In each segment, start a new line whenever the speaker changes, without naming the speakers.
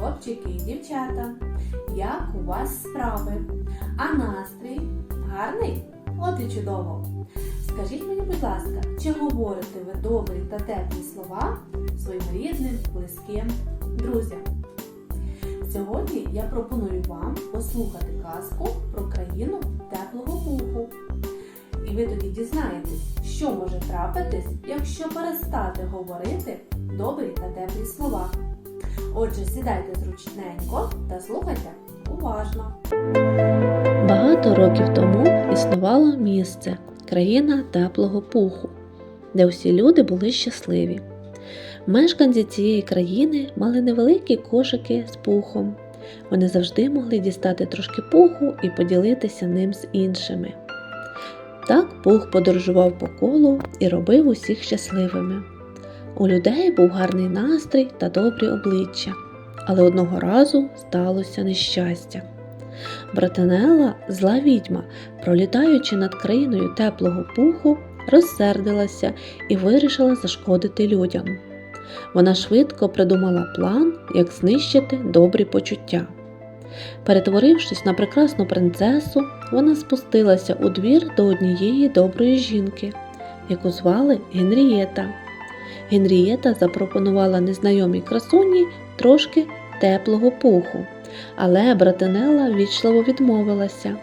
хлопчики і дівчата. Як у вас справи? А настрій гарний? От і чудово. Скажіть мені, будь ласка, чи говорите ви добрі та теплі слова своїм рідним, близьким, друзям? Сьогодні я пропоную вам послухати казку про країну теплого пуху. І ви тоді дізнаєтесь, що може трапитись, якщо перестати говорити добрі та теплі слова. Отже, сідайте зручненько та слухайте уважно.
Багато років тому існувало місце, країна теплого пуху, де усі люди були щасливі. Мешканці цієї країни мали невеликі кошики з пухом. Вони завжди могли дістати трошки пуху і поділитися ним з іншими. Так пух подорожував по колу і робив усіх щасливими. У людей був гарний настрій та добрі обличчя, але одного разу сталося нещастя. Братанела, зла відьма, пролітаючи над країною теплого пуху, розсердилася і вирішила зашкодити людям. Вона швидко придумала план, як знищити добрі почуття. Перетворившись на прекрасну принцесу, вона спустилася у двір до однієї доброї жінки, яку звали Генрієта. Генрієта запропонувала незнайомій красуні трошки теплого пуху, але братинела ввічливо відмовилася.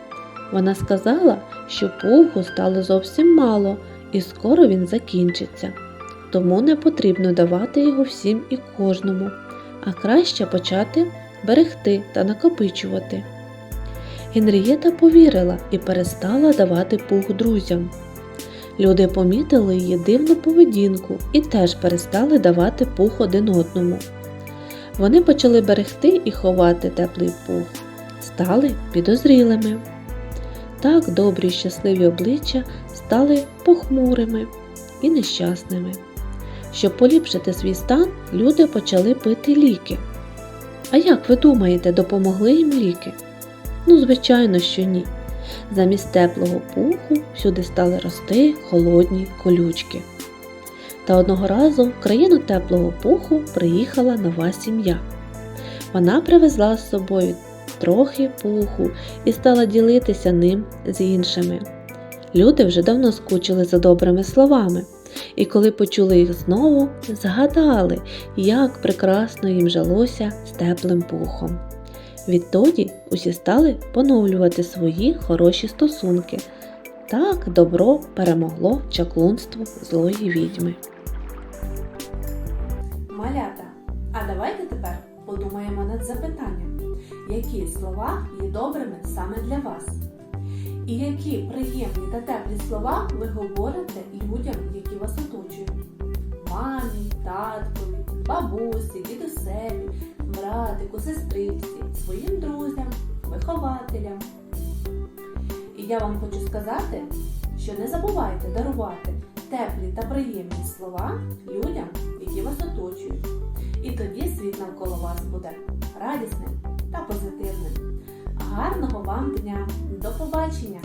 Вона сказала, що пуху стало зовсім мало і скоро він закінчиться. Тому не потрібно давати його всім і кожному, а краще почати берегти та накопичувати. Генрієта повірила і перестала давати пух друзям. Люди помітили її дивну поведінку і теж перестали давати пух один одному. Вони почали берегти і ховати теплий пух, стали підозрілими. Так добрі й щасливі обличчя стали похмурими і нещасними. Щоб поліпшити свій стан, люди почали пити ліки. А як ви думаєте, допомогли їм ліки? Ну, звичайно, що ні. Замість теплого пуху всюди стали рости холодні колючки. Та одного разу в країну теплого пуху приїхала нова сім'я. Вона привезла з собою трохи пуху і стала ділитися ним з іншими. Люди вже давно скучили за добрими словами, і коли почули їх знову, згадали, як прекрасно їм жилося з теплим пухом. Відтоді усі стали поновлювати свої хороші стосунки. Так добро перемогло чаклунство злої відьми.
Малята, а давайте тепер подумаємо над запитанням, які слова є добрими саме для вас? І які приємні та теплі слова ви говорите людям, які вас оточують? Мамі, таткові, бабусі, дідусеві, братику, сестриці, своїм друзям, вихователям. І я вам хочу сказати, що не забувайте дарувати теплі та приємні слова людям, які вас оточують. І тоді світ навколо вас буде радісним та позитивним. Гарного вам дня! До побачення!